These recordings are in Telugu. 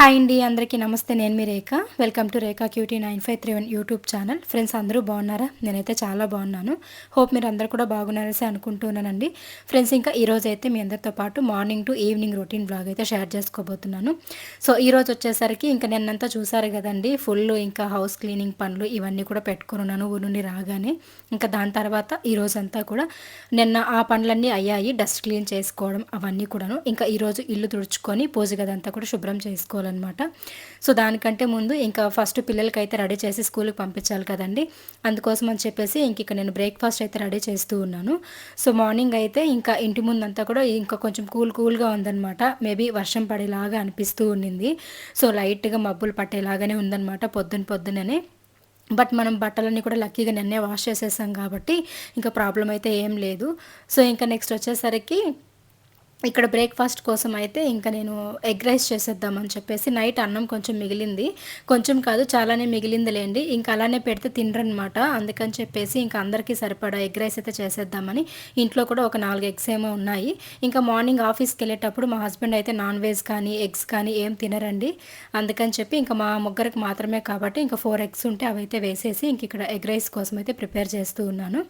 హాయ్ అండి అందరికీ నమస్తే. నేను మీ Rekha. Welcome to Rekha cutie nine five three one YouTube channel friends అందరూ బాగున్నారా? నేనైతే చాలా బాగున్నాను. హోప్ మీరు అందరూ కూడా బాగున్నారని అనుకుంటున్నానండి ఫ్రెండ్స్ ఇంకా ఈరోజు అయితే మీ అందరితో పాటు morning to evening routine blog అయితే షేర్ చేసుకోబోతున్నాను. సో ఈరోజు వచ్చేసరికి ఇంకా నిన్నంతా చూసారు కదండి ఫుల్ ఇంకా హౌస్ క్లీనింగ్ పనులు ఇవన్నీ కూడా పెట్టుకున్నాను ఊరు నుండి రాగానే. ఇంకా దాని తర్వాత ఈరోజంతా కూడా నిన్న ఆ పనులన్నీ అయ్యాయి డస్ట్ క్లీన్ చేసుకోవడం అవన్నీ కూడాను. ఇంకా ఈరోజు ఇల్లు తుడుచుకొని పూజ గదంతా కూడా శుభ్రం చేసుకోవాలి చేసుకోవాలన్నమాట సో దానికంటే ముందు ఇంకా ఫస్ట్ పిల్లలకి అయితే రెడీ చేసి స్కూల్కి పంపించాలి కదండి. అందుకోసం అని చెప్పేసి ఇంక ఇక్కడ నేను బ్రేక్ఫాస్ట్ అయితే రెడీ చేస్తూ ఉన్నాను. సో మార్నింగ్ అయితే ఇంకా ఇంటి ముందంతా కూడా ఇంకా కొంచెం కూల్ కూల్గా ఉందన్నమాట. మేబీ వర్షం పడేలాగా అనిపిస్తూ ఉండింది. సో లైట్గా మబ్బులు పట్టేలాగానే ఉందన్నమాట పొద్దున పొద్దుననే బట్ మనం బట్టలన్నీ కూడా లక్కీగా నిన్నే వాష్ చేసేసాం కాబట్టి ఇంకా ప్రాబ్లం అయితే ఏం లేదు. సో ఇంకా నెక్స్ట్ వచ్చేసరికి ఇక్కడ బ్రేక్ఫాస్ట్ కోసం అయితే ఇంకా నేను ఎగ్ రైస్ చేసేద్దామని చెప్పేసి నైట్ అన్నం కొంచెం మిగిలింది. కొంచెం కాదు చాలానే మిగిలిందిలేండి. ఇంకా అలానే పెడితే తినరనమాట అందుకని చెప్పేసి ఇంకా అందరికీ సరిపడా ఎగ్ రైస్ అయితే చేసేద్దామని ఇంట్లో కూడా ఒక నాలుగు ఎగ్స్ ఏమో ఉన్నాయి. ఇంకా మార్నింగ్ ఆఫీస్కి వెళ్ళేటప్పుడు మా హస్బెండ్ అయితే నాన్ వెజ్ కానీ ఎగ్స్ కానీ ఏం తినరండి. అందుకని చెప్పి ఇంకా మా ముగ్గురికి మాత్రమే కాబట్టి ఇంకా ఫోర్ ఎగ్స్ ఉంటే అవి అయితే వేసేసి ఇంక ఇక్కడ ఎగ్ రైస్ కోసం అయితే ప్రిపేర్ చేస్తూ ఉన్నాను.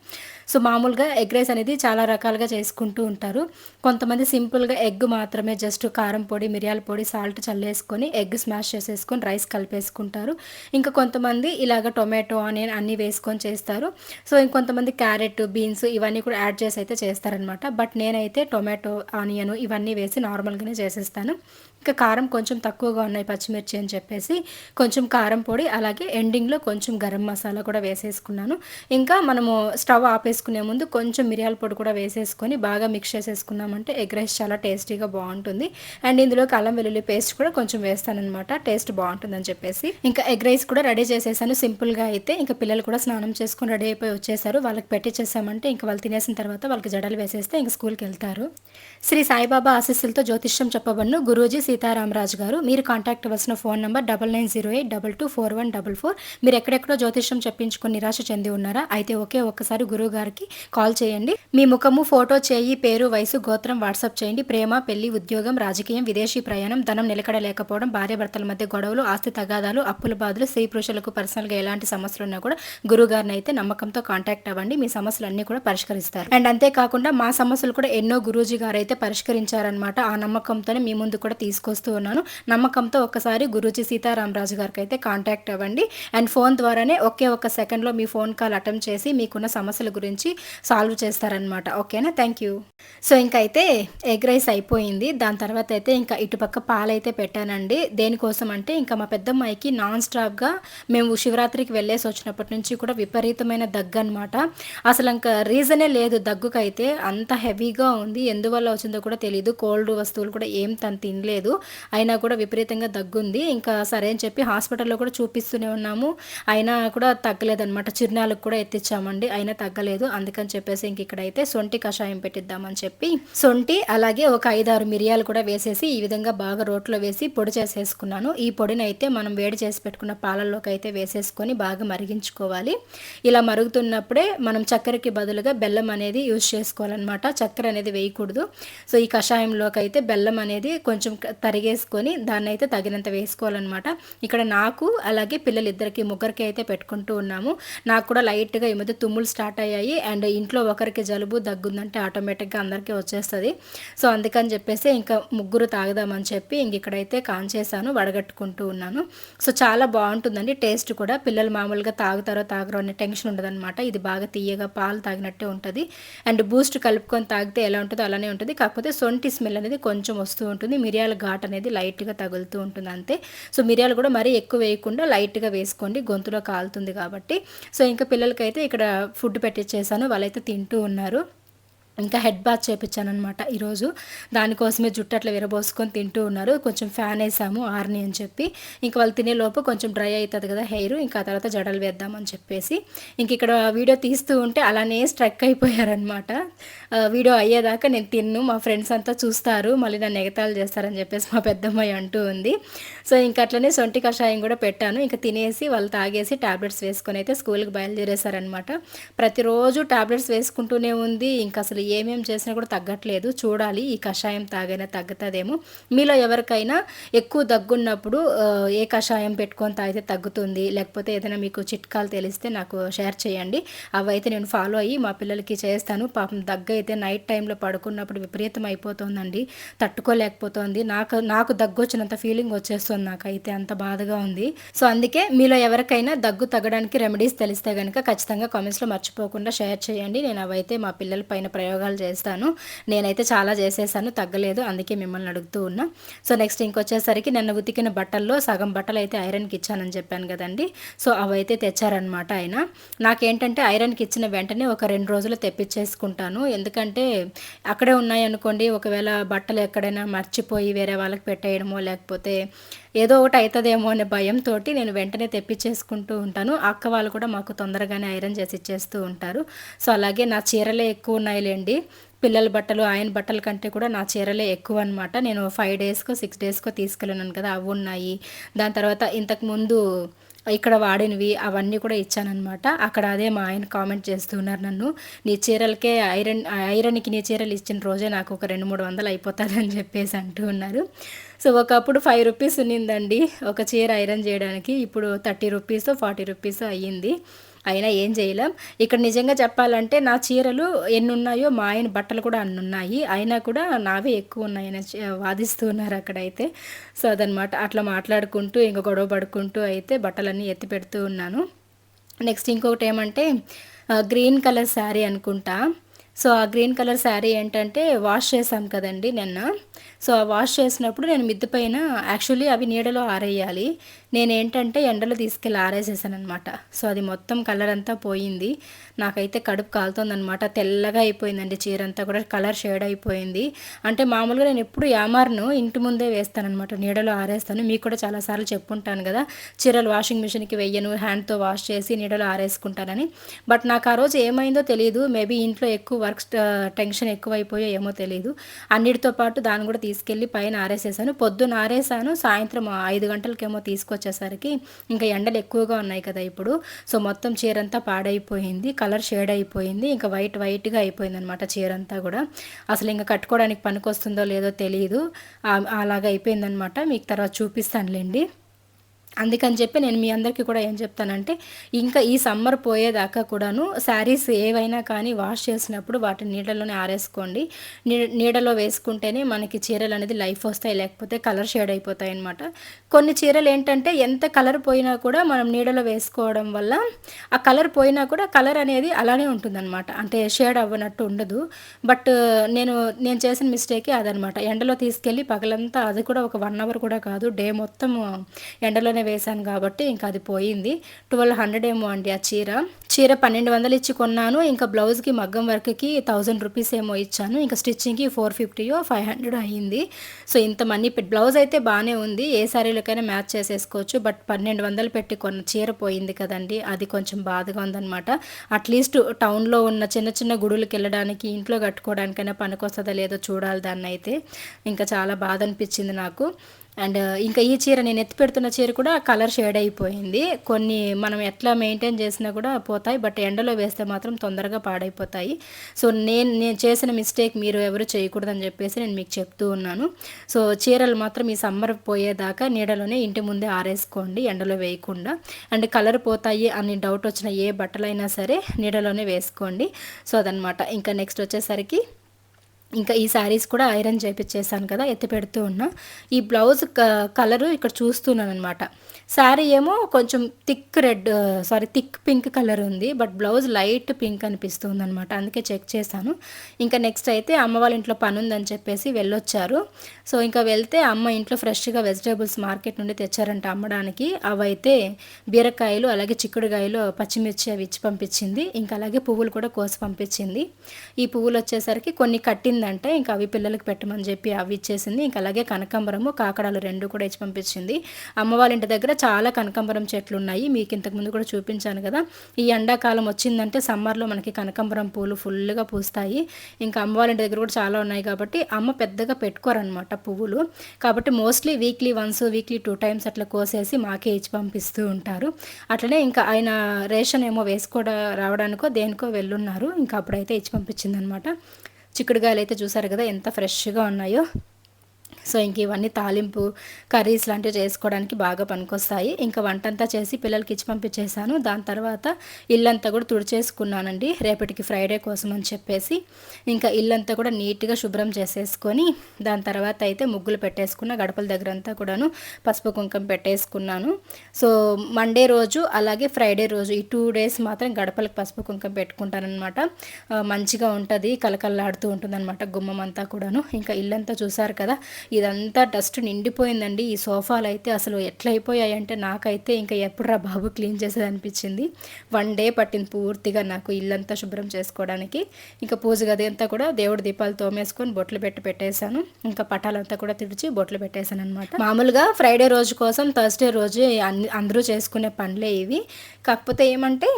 సో మామూలుగా ఎగ్ రైస్ అనేది చాలా రకాలుగా చేసుకుంటూ ఉంటారు. కొంతమంది సింపుల్గా ఎగ్ మాత్రమే జస్ట్ కారం పొడి మిరియాల పొడి సాల్ట్ చల్లేసుకొని ఎగ్ స్మాష్ చేసేసుకొని రైస్ కలిపేసుకుంటారు. ఇంకా కొంతమంది ఇలాగ టొమాటో ఆనియన్ అన్నీ వేసుకొని చేస్తారు. సో ఇంకొంతమంది క్యారెట్ బీన్స్ ఇవన్నీ కూడా యాడ్ చేసి అయితే చేస్తారనమాట. బట్ నేనైతే టొమాటో ఆనియన్ ఇవన్నీ వేసి నార్మల్గానే చేసేస్తాను. ఇంకా కారం కొంచెం తక్కువగా ఉన్నాయి పచ్చిమిర్చి అని చెప్పేసి కొంచెం కారం పొడి అలాగే ఎండింగ్లో కొంచెం గరం మసాలా కూడా వేసేసుకున్నాను. ఇంకా మనము స్టవ్ ఆపేసుకునే ముందు కొంచెం మిరియాల పొడి కూడా వేసేసుకొని బాగా మిక్స్ చేసేసుకున్నామంటే ఎగ్ రైస్ చాలా టేస్టీగా బాగుంటుంది. అండ్ ఇందులోకి అల్లం వెల్లుల్లి పేస్ట్ కూడా కొంచెం వేస్తానమాట టేస్ట్ బాగుంటుందని చెప్పేసి. ఇంకా ఎగ్ రైస్ కూడా రెడీ చేసేసాను సింపుల్గా అయితే. ఇంకా పిల్లలు కూడా స్నానం చేసుకుని రెడీ అయిపోయి వచ్చేసారు. వాళ్ళకి పెట్టించేసామంటే ఇంకా వాళ్ళు తినేసిన తర్వాత వాళ్ళకి జడలు వేసేస్తే ఇంకా స్కూల్కి వెళ్తారు. శ్రీ సాయిబాబా ఆశీస్సులతో జ్యోతిష్యం చెప్పబడిన. గురూజీ సీతారామరాజు గారు. మీరు కాంటాక్ట్ అవ్వాల్సిన phone number double nine zero eight double two four one double four. మీరు ఎక్కడెక్కడో జ్యోతిష్యం చెప్పించుకుని నిరాశ చెంది ఉన్నారా? అయితే ఒకే ఒక్కసారి గురువు గారికి కాల్ చేయండి. మీ ముఖము ఫోటో చేయి పేరు వయసు గోత్రం వాట్సాప్ చేయండి. ప్రేమ పెళ్ళి ఉద్యోగం రాజకీయం విదేశీ ప్రయాణం ధనం నిలకడ లేకపోవడం భార్యాభర్తల మధ్య గొడవలు ఆస్తి తగాదాలు అప్పుల బాధలు స్త్రీ పురుషులకు పర్సనల్గా ఎలాంటి సమస్యలు ఉన్నా కూడా గురువు గారిని అయితే నమ్మకంతో కాంటాక్ట్ అవ్వండి. మీ సమస్యలన్నీ కూడా పరిష్కరిస్తారు. అండ్ అంతేకాకుండా మా సమస్యలు కూడా ఎన్నో గురూజీ గారు అయితే పరిష్కరించారనమాట ఆ నమ్మకంతోనే మీ ముందు కూడా తీసుకొస్తూ ఉన్నాను. నమ్మకంతో ఒకసారి గురూజీ సీతారామరాజు గారికి అయితే కాంటాక్ట్ అవ్వండి. అండ్ ఫోన్ ద్వారానే ఒకే ఒక సెకండ్లో మీ ఫోన్ కాల్ అటెంప్ట్ చేసి మీకున్న సమస్యల గురించి సాల్వ్ చేస్తారనమాట ఓకేనా? థ్యాంక్ యూ సో ఇంకైతే అయితే ఎగ్ రైస్ అయిపోయింది. దాని తర్వాత అయితే ఇంకా ఇటుపక్క పాలైతే పెట్టానండి. దేనికోసం అంటే ఇంకా మా పెద్దమ్మాయికి నాన్ స్టాప్గా మేము శివరాత్రికి వెళ్ళేసి వచ్చినప్పటి నుంచి కూడా విపరీతమైన దగ్గు అనమాట అసలు ఇంకా రీజనే లేదు దగ్గుకైతే. అంత హెవీగా ఉంది. ఎందువల్ల వచ్చిందో కూడా తెలియదు కోల్డ్ వస్తువులు కూడా ఏం తను తినలేదు. అయినా కూడా విపరీతంగా దగ్గుంది. ఇంకా సరే అని చెప్పి హాస్పిటల్లో కూడా చూపిస్తూనే ఉన్నాము. అయినా కూడా తగ్గలేదనమాట చిరునాలకు కూడా ఎత్తిచ్చామండి. అయినా తగ్గలేదు. అందుకని చెప్పేసి ఇంక ఇక్కడైతే సొంటి కషాయం పెట్టిద్దామని చెప్పి సొంటి అలాగే ఒక ఐదారు మిరియాలు కూడా వేసేసి ఈ విధంగా బాగా రోట్లో వేసి పొడి చేసేసుకున్నాను. ఈ పొడిని అయితే మనం వేడి చేసి పెట్టుకున్న పాలల్లోకి అయితే వేసేసుకొని బాగా మరిగించుకోవాలి. ఇలా మరుగుతున్నప్పుడే మనం చక్కెరకి బదులుగా బెల్లం అనేది యూజ్ చేసుకోవాలన్నమాట. చక్కెర అనేది వేయకూడదు. సో ఈ కషాయంలోకి అయితే బెల్లం అనేది కొంచెం తరిగేసుకొని దాన్ని అయితే తగినంత వేసుకోవాలన్నమాట. ఇక్కడ నాకు అలాగే పిల్లలిద్దరికి ముగ్గురికి అయితే పెట్టుకుంటూ ఉన్నాము. నాకు కూడా లైట్గా ఈ మధ్య తుమ్ములు స్టార్ట్ అయ్యాయి. అండ్ ఇంట్లో ఒకరికి జలుబు దగ్గుందంటే ఆటోమేటిక్గా అందరికీ వచ్చేస్తుంది. సో అందుకని చెప్పేసి ఇంకా ముగ్గురు తాగుదామని చెప్పి ఇంక ఇక్కడైతే కాంచేసాను వడగట్టుకుంటూ ఉన్నాను. సో చాలా బాగుంటుందండి. టేస్ట్ కూడా పిల్లలు మామూలుగా తాగుతారో తాగరో అనే టెన్షన్ ఉండదన్నమాట. ఇది బాగా తీయగా పాలు తాగినట్టే ఉంటుంది. అండ్ బూస్ట్ కలుపుకొని తాగితే ఎలా ఉంటుందో అలానే ఉంటుంది. కాకపోతే సొంటి స్మెల్ అనేది కొంచెం వస్తూ ఉంటుంది. మిరియాలు ఘాట్ అనేది లైట్గా తగులుతూ ఉంటుంది అంతే. సో మిరియాలు కూడా మరీ ఎక్కువ వేయకుండా లైట్గా వేసుకోండి. గొంతులో కాలుతుంది కాబట్టి. సో ఇంకా పిల్లలకైతే ఇక్కడ ఫుడ్ పెట్టించేసాను వాళ్ళైతే తింటూ ఉన్నారు. ఇంకా హెడ్ బాత్ చేపించాను అనమాట ఈరోజు. దానికోసమే జుట్టు అట్లా విరబోసుకొని తింటూ ఉన్నారు. కొంచెం ఫ్యాన్ వేసాము ఆర్ని అని చెప్పి. ఇంక వాళ్ళు తినే లోపు కొంచెం డ్రై అవుతుంది కదా హెయిర్ ఇంకా తర్వాత జడలు వేద్దామని చెప్పేసి. ఇంక ఇక్కడ వీడియో తీస్తూ ఉంటే అలానే స్ట్రక్ అయిపోయారనమాట వీడియో అయ్యేదాకా నేను తిన్ను మా ఫ్రెండ్స్ అంతా చూస్తారు మళ్ళీ నన్ను ఎగతాలు చేస్తారని చెప్పేసి మా పెద్దమ్మాయి అంటూ ఉంది. సో ఇంక అట్లనే సొంటి కషాయం కూడా పెట్టాను. ఇంకా తినేసి వాళ్ళు తాగేసి ట్యాబ్లెట్స్ వేసుకొని అయితే స్కూల్కి బయలుదేరేశారనమాట ప్రతిరోజు ట్యాబ్లెట్స్ వేసుకుంటూనే ఉంది. ఇంకా అసలు ఏమేమి చేసినా కూడా తగ్గట్లేదు. చూడాలి ఈ కషాయం తాగైనా తగ్గుతుందేమో. మీలో ఎవరికైనా ఎక్కువ దగ్గున్నప్పుడు ఏ కషాయం పెట్టుకొని తాగితే తగ్గుతుంది? లేకపోతే ఏదైనా మీకు చిట్కాలు తెలిస్తే నాకు షేర్ చేయండి. అవి అయితే నేను ఫాలో అయ్యి మా పిల్లలకి చేస్తాను. పాపం దగ్గు అయితే నైట్ టైంలో పడుకున్నప్పుడు విపరీతం అయిపోతుందండి. తట్టుకోలేకపోతుంది. నాకు నాకు దగ్గు వచ్చినంత ఫీలింగ్ వచ్చేస్తుంది నాకైతే. అంత బాధగా ఉంది. సో అందుకే మీలో ఎవరికైనా దగ్గు తగ్గడానికి రెమెడీస్ తెలిస్తే కనుక ఖచ్చితంగా కామెంట్స్లో మర్చిపోకుండా షేర్ చేయండి. నేను అవైతే మా పిల్లల పైన ప్రయోగాలు చేస్తాను. నేనైతే చాలా చేసేసాను తగ్గలేదు అందుకే మిమ్మల్ని అడుగుతూ ఉన్నా. సో నెక్స్ట్ ఇంకొచ్చేసరికి నన్ను ఉతికిన బట్టల్లో సగం బట్టలు అయితే ఐరన్కి ఇచ్చానని చెప్పాను కదండి. సో అవైతే తెచ్చారనమాట ఆయన. నాకేంటంటే ఐరన్కి ఇచ్చిన వెంటనే ఒక రెండు రోజులు తెప్పించేసుకుంటాను ఎందుకంటే అక్కడే ఉన్నాయనుకోండి ఒకవేళ బట్టలు ఎక్కడైనా మర్చిపోయి వేరే వాళ్ళకి పెట్టేయడమో లేకపోతే ఏదో ఒకటి అవుతుందేమో అనే భయంతో నేను వెంటనే తెప్పించేసుకుంటూ ఉంటాను. అక్క వాళ్ళు కూడా మాకు తొందరగానే ఐరన్ చేసి ఇచ్చేస్తూ ఉంటారు. సో అలాగే నా చీరలే ఎక్కువ ఉన్నాయి అండి పిల్లల బట్టలు ఆయన బట్టల కంటే కూడా నా చీరలే ఎక్కువ అనమాట నేను ఫైవ్ డేస్కో సిక్స్ డేస్కో తీసుకెళ్ళినాను కదా అవి ఉన్నాయి. దాని తర్వాత ఇంతకుముందు ఇక్కడ వాడినవి అవన్నీ కూడా ఇచ్చానమాట అక్కడ అదే మా ఆయన కామెంట్ చేస్తున్నారు నన్ను. నీ చీరలకే ఐరన్ ఐరన్కి నీ చీరలు ఇచ్చిన రోజే నాకు ఒక రెండు మూడు వందలు అయిపోతారని చెప్పేసి అంటూ ఉన్నారు. సో ఒకప్పుడు ఫైవ్ రూపీస్ ఉన్నిందండి. ఒక చీర ఐరన్ చేయడానికి ఇప్పుడు థర్టీ రూపీస్ ఫార్టీ రూపీస్ అయ్యింది. అయినా ఏం చేయలేం. ఇక్కడ నిజంగా చెప్పాలంటే నా చీరలు ఎన్ని ఉన్నాయో మా ఆయన బట్టలు కూడా అన్ని ఉన్నాయి అయినా కూడా నావే ఎక్కువ ఉన్నాయని వాదిస్తున్నారు అక్కడైతే. సో అదనమాట అట్లా మాట్లాడుకుంటూ ఇంకా గొడవ పడుకుంటూ అయితే బట్టలన్నీ ఎత్తి పెడుతూ ఉన్నాను. నెక్స్ట్ ఇంకొకటి ఏమంటే గ్రీన్ కలర్ శారీ అనుకుంటా. సో ఆ గ్రీన్ కలర్ శారీ ఏంటంటే వాష్ చేసాం కదండి నిన్న. సో ఆ వాష్ చేసినప్పుడు నేను మిద్దు పైన యాక్చువల్లీ అవి నీడలో ఆరేయాలి. నేను ఏంటంటే ఎండలో తీసుకెళ్ళి ఆరేసేసాను అనమాట సో అది మొత్తం కలర్ అంతా పోయింది. నాకైతే కడుపు కాలుతుందనమాట తెల్లగా అయిపోయిందండి చీర అంతా కూడా కలర్ షేడ్ అయిపోయింది. అంటే మామూలుగా నేను ఎప్పుడు యామార్ను ఇంటి ముందే వేస్తానమాట నీడలో ఆరేస్తాను. మీకు కూడా చాలాసార్లు చెప్పుంటాను కదా చీరలు వాషింగ్ మిషన్కి వెయ్యను హ్యాండ్తో వాష్ చేసి నీడలో ఆరేసుకుంటానని. బట్ నాకు ఆ రోజు ఏమైందో తెలియదు మేబీ ఇంట్లో ఎక్కువ వర్క్ టెన్షన్ ఎక్కువైపోయో ఏమో తెలియదు అన్నిటితో పాటు దాని కూడా తీసుకెళ్ళి పైన ఆరేసేసాను. పొద్దున్న ఆరేసాను. సాయంత్రం ఐదు గంటలకేమో తీసుకొచ్చేసరికి ఇంకా ఎండలు ఎక్కువగా ఉన్నాయి కదా ఇప్పుడు. సో మొత్తం చీరంతా పాడైపోయింది. కలర్ షేడ్ అయిపోయింది. ఇంకా వైట్ వైట్గా అయిపోయింది అనమాట చీర అంతా కూడా. అసలు ఇంకా కట్టుకోవడానికి పనికొస్తుందో లేదో తెలియదు అలాగ అయిపోయిందనమాట మీకు తర్వాత చూపిస్తానులేండి. అందుకని చెప్పి నేను మీ అందరికీ కూడా ఏం చెప్తానంటే ఇంకా ఈ సమ్మర్ పోయేదాకా కూడాను శారీస్ ఏవైనా కానీ వాష్ చేసినప్పుడు వాటిని నీడలోనే ఆరేసుకోండి. నీడలో వేసుకుంటేనే మనకి చీరలు అనేది లైఫ్ వస్తాయి లేకపోతే కలర్ షేడ్ అయిపోతాయి అనమాట కొన్ని చీరలు ఏంటంటే ఎంత కలర్ పోయినా కూడా మనం నీడలో వేసుకోవడం వల్ల ఆ కలర్ పోయినా కూడా కలర్ అనేది అలానే ఉంటుందన్నమాట. అంటే షేడ్ అవ్వనట్టు ఉండదు. బట్ నేను నేను చేసిన మిస్టేకే అదనమాట ఎండలో తీసుకెళ్ళి పగలంతా అది కూడా ఒక వన్ అవర్ కూడా కాదు డే మొత్తం ఎండలోనే వేశాను కాబట్టి ఇంకా అది పోయింది. ట్వెల్వ్ హండ్రెడ్ ఏమో అండి ఆ చీర. చీర పన్నెండు వందలు ఇచ్చి కొన్నాను. ఇంకా బ్లౌజ్కి మగ్గం వర్క్కి థౌజండ్ రూపీస్ ఏమో ఇచ్చాను. ఇంకా స్టిచ్చింగ్కి ఫోర్ ఫిఫ్టీయో ఫైవ్ హండ్రెడ్ అయ్యింది సో ఇంత మనీ బ్లౌజ్ అయితే బాగానే ఉంది. ఏ శారీలకైనా మ్యాచ్ చేసేసుకోవచ్చు. బట్ పన్నెండు వందలు పెట్టి కొన్న చీర పోయింది కదండి. అది కొంచెం బాధగా ఉందన్నమాట. అట్లీస్ట్ టౌన్లో ఉన్న చిన్న చిన్న గుడులకు వెళ్ళడానికి ఇంట్లో కట్టుకోవడానికైనా పనికొస్తుందా లేదో చూడాలి దాన్ని అయితే ఇంకా చాలా బాధ అనిపించింది నాకు. అండ్ ఇంకా ఈ చీర నేను ఎత్తి పెడుతున్న చీర కూడా కలర్ షేడ్ అయిపోయింది. కొన్ని మనం ఎట్లా మెయింటైన్ చేసినా కూడా పోతాయి బట్ ఎండలో వేస్తే మాత్రం తొందరగా పాడైపోతాయి. సో నేను నేను చేసిన మిస్టేక్ మీరు ఎవరు చేయకూడదని చెప్పేసి నేను మీకు చెప్తూ ఉన్నాను. సో చీరలు మాత్రం ఈ సమ్మర్ పోయేదాకా నీడలోనే ఇంటి ముందే ఆరేసుకోండి ఎండలో వేయకుండా. అండ్ కలర్ పోతాయి అని డౌట్ వచ్చిన ఏ బట్టలైనా సరే నీడలోనే వేసుకోండి. సో అదనమాట. ఇంకా నెక్స్ట్ వచ్చేసరికి ఇంకా ఈ శారీస్ కూడా ఐరన్ చేపించేసాను కదా ఎత్తి పెడుతూ ఉన్నా. ఈ బ్లౌజ్ కలరు ఇక్కడ చూస్తున్నాను అనమాట శారీ ఏమో కొంచెం thick red sari thick pink colour ఉంది బట్ బ్లౌజ్ లైట్ పింక్ అనిపిస్తుంది అనమాట అందుకే చెక్ చేశాను. ఇంకా నెక్స్ట్ అయితే అమ్మ వాళ్ళ ఇంట్లో పని ఉందని చెప్పేసి వెళ్ళొచ్చారు. సో ఇంకా వెళ్తే అమ్మ ఇంట్లో ఫ్రెష్గా వెజిటేబుల్స్ మార్కెట్ నుండి తెచ్చారంట అమ్మడానికి. అవైతే బీరకాయలు అలాగే చిక్కుడుకాయలు పచ్చిమిర్చి అవి ఇచ్చి పంపించింది. ఇంకా అలాగే పువ్వులు కూడా కోసి పంపించింది. ఈ పువ్వులు వచ్చేసరికి కొన్ని కట్టిన కట్టిందంటే ఇంకా అవి పిల్లలకి పెట్టమని చెప్పి అవి ఇచ్చేసింది. ఇంకా అలాగే కనకాంబరము కాకడాలు రెండు కూడా ఇచ్చి పంపించింది. అమ్మ వాళ్ళ ఇంటి దగ్గర చాలా కనకాంబరం చెట్లు ఉన్నాయి. మీకు ఇంతకుముందు కూడా చూపించాను కదా. ఈ ఎండాకాలం వచ్చిందంటే సమ్మర్లో మనకి కనకాంబరం పూలు ఫుల్గా పూస్తాయి. ఇంకా అమ్మ వాళ్ళ దగ్గర కూడా చాలా ఉన్నాయి కాబట్టి అమ్మ పెద్దగా పెట్టుకోరనమాట పువ్వులు. కాబట్టి mostly weekly once weekly two times అట్లా కోసేసి మాకే ఇచ్చి పంపిస్తూ ఉంటారు. అట్లనే ఇంకా ఆయన రేషన్ ఏమో వేసుకోవడం రావడానికో దేనికో వెళ్ళున్నారు. ఇంకా అప్పుడైతే ఇచ్చి పంపించిందనమాట చిక్కుడుగాయలు అయితే చూసారు కదా ఎంత ఫ్రెష్గా ఉన్నాయో. సో ఇంక ఇవన్నీ తాలింపు కర్రీస్ లాంటివి చేసుకోవడానికి బాగా పనికొస్తాయి. ఇంకా వంట అంతా చేసి పిల్లలకి ఇచ్చి పంపించేశాను. దాని తర్వాత ఇల్లంతా కూడా తుడిచేసుకున్నానండి. రేపటికి ఫ్రైడే కోసం అని చెప్పేసి ఇంకా ఇల్లంతా కూడా నీట్గా శుభ్రం చేసేసుకొని దాని తర్వాత అయితే ముగ్గులు పెట్టేసుకున్న గడపల దగ్గర అంతా కూడాను పసుపు కుంకం పెట్టేసుకున్నాను. సో మండే రోజు అలాగే ఫ్రైడే రోజు ఈ టూ డేస్ మాత్రం గడపలకు పసుపు కుంకం పెట్టుకుంటానమాట మంచిగా ఉంటుంది కలకల్లాడుతూ ఉంటుంది అనమాట గుమ్మం అంతా కూడాను. ఇంకా ఇల్లంతా చూసారు కదా ఇదంతా డస్ట్ నిండిపోయిందండి. ఈ సోఫాలు అయితే అసలు ఎట్లా అయిపోయాయంటే నాకైతే ఇంకా ఎప్పుడురా బాబు క్లీన్ చేసేది అనిపించింది వన్ డే పట్టింది పూర్తిగా నాకు ఇల్లంతా శుభ్రం చేసుకోవడానికి. ఇంకా పూజ గది అంతా కూడా దేవుడి దీపాలు తోమేసుకొని బొట్లు పెట్టి పెట్టేశాను. ఇంకా పటాలంతా కూడా తిడిచి బొట్లు పెట్టేశాను అనమాట మామూలుగా ఫ్రైడే రోజు కోసం థర్స్డే రోజు అందరూ చేసుకునే పనులే ఇవి. కాకపోతే ఏమంటే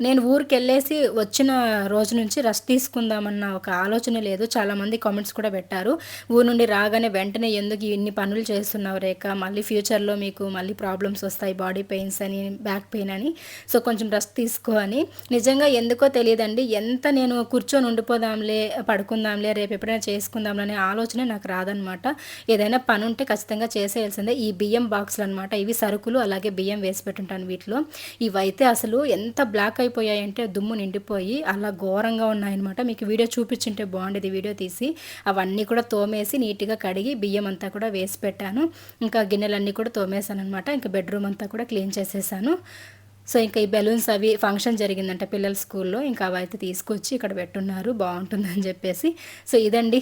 నేను ఊరికి వెళ్ళేసి వచ్చిన రోజు నుంచి రెస్ట్ తీసుకుందామన్న ఒక ఆలోచన లేదు. చాలామంది కామెంట్స్ కూడా పెట్టారు. ఊరు నుండి రాగానే వెంటనే ఎందుకు ఇన్ని పనులు చేస్తున్నావు రేఖ? మళ్ళీ ఫ్యూచర్లో మీకు మళ్ళీ ప్రాబ్లమ్స్ వస్తాయి బాడీ పెయిన్స్ అని బ్యాక్ పెయిన్ అని. సో కొంచెం రెస్ట్ తీసుకో అని. నిజంగా ఎందుకో తెలియదండి. ఎంత నేను కూర్చొని ఉండిపోదాంలే పడుకుందాంలే రేపు ఎప్పుడైనా చేసుకుందాంలే అనే ఆలోచన నాకు రాదనమాట ఏదైనా పని ఉంటే ఖచ్చితంగా చేసేయాల్సిందే. ఈ బియ్యం బాక్సులు అనమాట ఇవి సరుకులు అలాగే బియ్యం వేసి పెట్టుంటాను వీటిలో. ఇవైతే అసలు ఎంత బ్లాక్ అయిపోయి అయిపోయాయంటే దుమ్ము నిండిపోయి అలా ఘోరంగా ఉన్నాయన్నమాట. మీకు వీడియో చూపించుంటే బాగుండేది వీడియో తీసి. అవన్నీ కూడా తోమేసి నీట్గా కడిగి బియ్యం అంతా కూడా వేసి పెట్టాను. ఇంకా గిన్నెలన్నీ కూడా తోమేశాను అనమాట ఇంకా బెడ్రూమ్ అంతా కూడా క్లీన్ చేసేసాను. సో ఇంకా ఈ బెలూన్స్ అవి ఫంక్షన్ జరిగిందంట పిల్లల స్కూల్లో. ఇంకా అవి అయితే తీసుకొచ్చి ఇక్కడ పెట్టున్నారు. బాగుంటుందని చెప్పేసి. సో ఇదండి.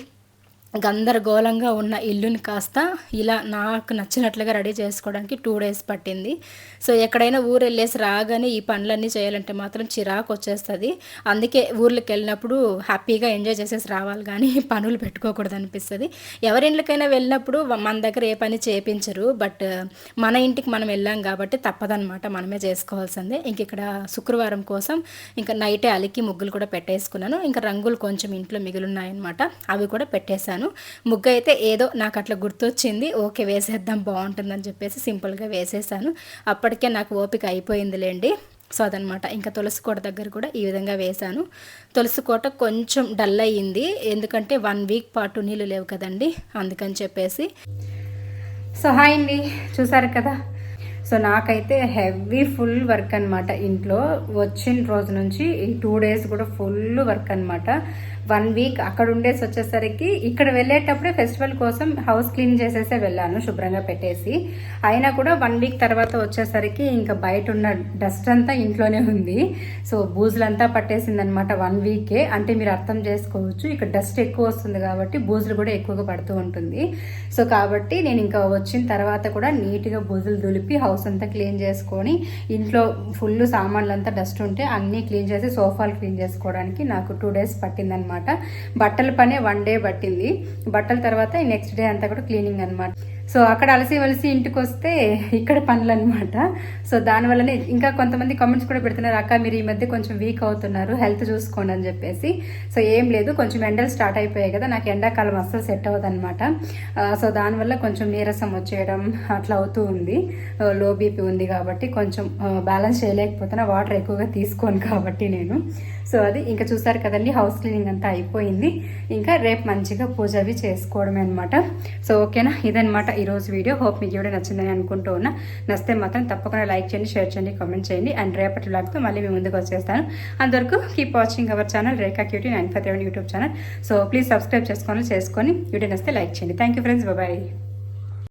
గందరగోళంగా ఉన్న ఇల్లుని కాస్త ఇలా నాకు నచ్చినట్లుగా రెడీ చేసుకోవడానికి టూ డేస్ పట్టింది. సో ఎక్కడైనా ఊరు వెళ్ళేసి రాగానే ఈ పనులన్నీ చేయాలంటే మాత్రం చిరాకు వచ్చేస్తుంది. అందుకే ఊర్లోకి వెళ్ళినప్పుడు హ్యాపీగా ఎంజాయ్ చేసేసి రావాలి కానీ పనులు పెట్టుకోకూడదు అనిపిస్తుంది. ఎవరింట్లకైనా వెళ్ళినప్పుడు మన దగ్గర ఏ పని చేయించరు బట్ మన ఇంటికి మనం వెళ్ళాం కాబట్టి తప్పదనమాట మనమే చేసుకోవాల్సిందే. ఇంక ఇక్కడ శుక్రవారం కోసం ఇంకా నైటే అలికి ముగ్గులు కూడా పెట్టేసుకున్నాను. ఇంకా రంగులు కొంచెం ఇంట్లో మిగిలిన్నాయన్నమాట అవి కూడా పెట్టేశాను. వేసేసాను ముగ్గు అయితే ఏదో నాకు అట్లా గుర్తొచ్చింది. ఓకే వేసేద్దాం బాగుంటుందని చెప్పేసి సింపుల్గా వేసేసాను. అప్పటికే నాకు ఓపిక అయిపోయిందిలేండి. సో అదనమాట. ఇంకా తులసి కోట దగ్గర కూడా ఈ విధంగా వేశాను. తులసి కోట కొంచెం డల్ అయ్యింది. ఎందుకంటే వన్ వీక్ పాటు నీళ్ళు లేవు కదండి. అందుకని చెప్పేసి. సో హాయ్ అండి. చూసారు కదా? సో నాకైతే హెవీ ఫుల్ వర్క్ అనమాట ఇంట్లో. వచ్చిన రోజు నుంచి ఈ టూ డేస్ కూడా ఫుల్ వర్క్ అనమాట వన్ వీక్ అక్కడ ఉండేసి వచ్చేసరికి ఇక్కడ వెళ్ళేటప్పుడే ఫెస్టివల్ కోసం హౌస్ క్లీన్ చేసేసే వెళ్ళాను శుభ్రంగా పెట్టేసి. అయినా కూడా వన్ వీక్ తర్వాత వచ్చేసరికి ఇంకా బయట ఉన్న డస్ట్ అంతా ఇంట్లోనే ఉంది. సో బూజులంతా పట్టేసింది అనమాట వన్ వీకే. అంటే మీరు అర్థం చేసుకోవచ్చు ఇక్కడ డస్ట్ ఎక్కువ వస్తుంది కాబట్టి బూజులు కూడా ఎక్కువగా పడుతూ ఉంటుంది. సో కాబట్టి నేను ఇంకా వచ్చిన తర్వాత కూడా నీట్గా బూజులు దులిపి హౌస్ అంతా క్లీన్ చేసుకొని ఇంట్లో ఫుల్ సామాన్లు అంతా డస్ట్ ఉంటే అన్నీ క్లీన్ చేసి సోఫాలు క్లీన్ చేసుకోవడానికి నాకు టూ డేస్ పట్టిందనమాట అనమాట బట్టల పనే వన్ డే పట్టింది. బట్టల తర్వాత నెక్స్ట్ డే అంతా కూడా క్లీనింగ్ అనమాట సో అక్కడ అలసి వలసి ఇంటికి వస్తే ఇక్కడ పనులు అనమాట సో దానివల్లనే ఇంకా కొంతమంది కామెంట్స్ కూడా పెడుతున్నారు అక్క మీరు ఈ మధ్య కొంచెం వీక్ అవుతున్నారు హెల్త్ చూసుకోండి అని చెప్పేసి. సో ఏం లేదు కొంచెం ఎండలు స్టార్ట్ అయిపోయాయి కదా నాకు ఎండాకాలం అస్సలు సెట్ అవ్వదు అనమాట సో దానివల్ల కొంచెం నీరసం వచ్చేయడం అట్లా అవుతూ ఉంది. లో బీపీ ఉంది కాబట్టి కొంచెం బ్యాలెన్స్ చేయలేకపోతున్నా వాటర్ ఎక్కువగా తీసుకోను కాబట్టి నేను. సో అది ఇంకా చూసారు కదండి హౌస్ క్లీనింగ్ అంతా అయిపోయింది. ఇంకా రేపు మంచిగా పూజ అవి చేసుకోవడమే అనమాట సో ఓకేనా? ఇదనమాట ఈరోజు వీడియో. హోప్ మీకు వీడియో నచ్చిందని అనుకుంటూ ఉన్నా. నచ్చితే మాత్రం తప్పకుండా లైక్ చేయండి షేర్ చేయండి కామెంట్ చేయండి. అండ్ రేపటి బ్లాగ్తో మళ్ళీ మీ ముందుకు వచ్చేస్తాను. అంతవరకు keep watching our channel Rekha cutie nine five YouTube channel so please subscribe చేసుకోవాలి చేసుకొని వీడియో నచ్చితే లైక్ చేయండి థ్యాంక్ యూ ఫ్రెండ్స్ బాయ్